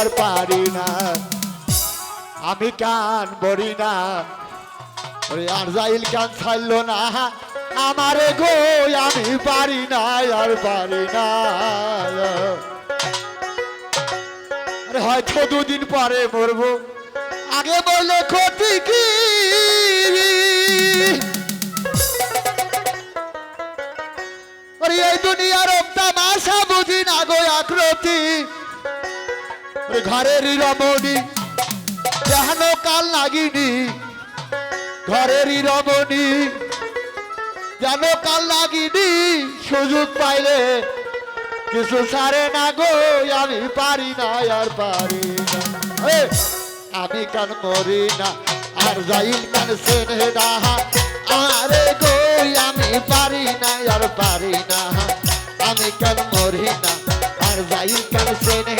আর পারি না। আমি কান বরি না। ওরে আর কান ছাড়লো না। আমারে গো, আমি পারি না, আর পারি না। হয়তো দুদিন পরে মরবো। আগে বলে ক্ষতি কি? এই দুনিয়ার তামাশা ঘরের রমণী জাহানো কাল লাগিনি ঘরের রমণী জানো কাল লাগিনি সুযোগ পাইলে কিছু সারে না গো, আমি পারি না, আর পারি না। আমি কান মরি না, আর যাইল কান সেনে না। আরে গো, আমি পারি না, আর পারি না। আমি কান মরি না, আর যাইল কান সেনে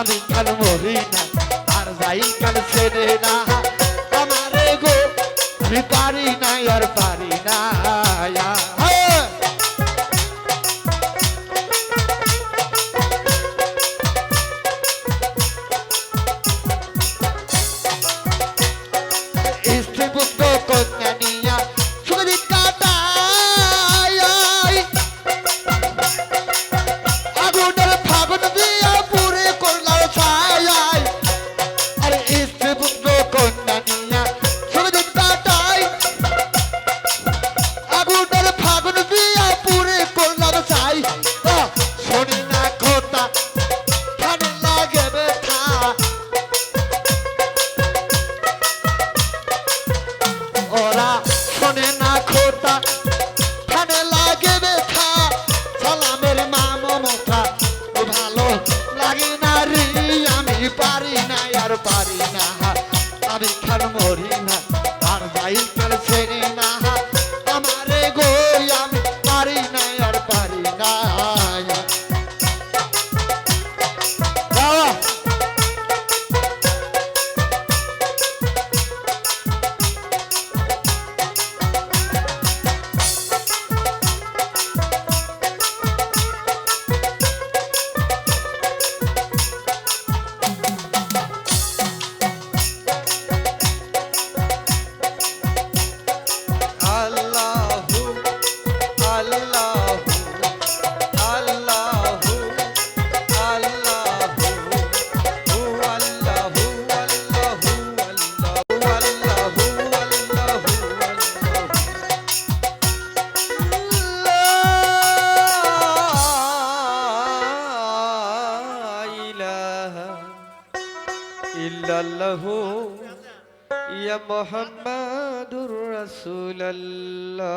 আমি কেন মরি না আর যাই কেন ছেড়ে না। পারি না আর পারি না। আমি খান মরি না আর যাই কাল ছেড়ে না ইল্লাল্লাহু ইয়া মুহাম্মাদুর রাসূলুল্লাহ।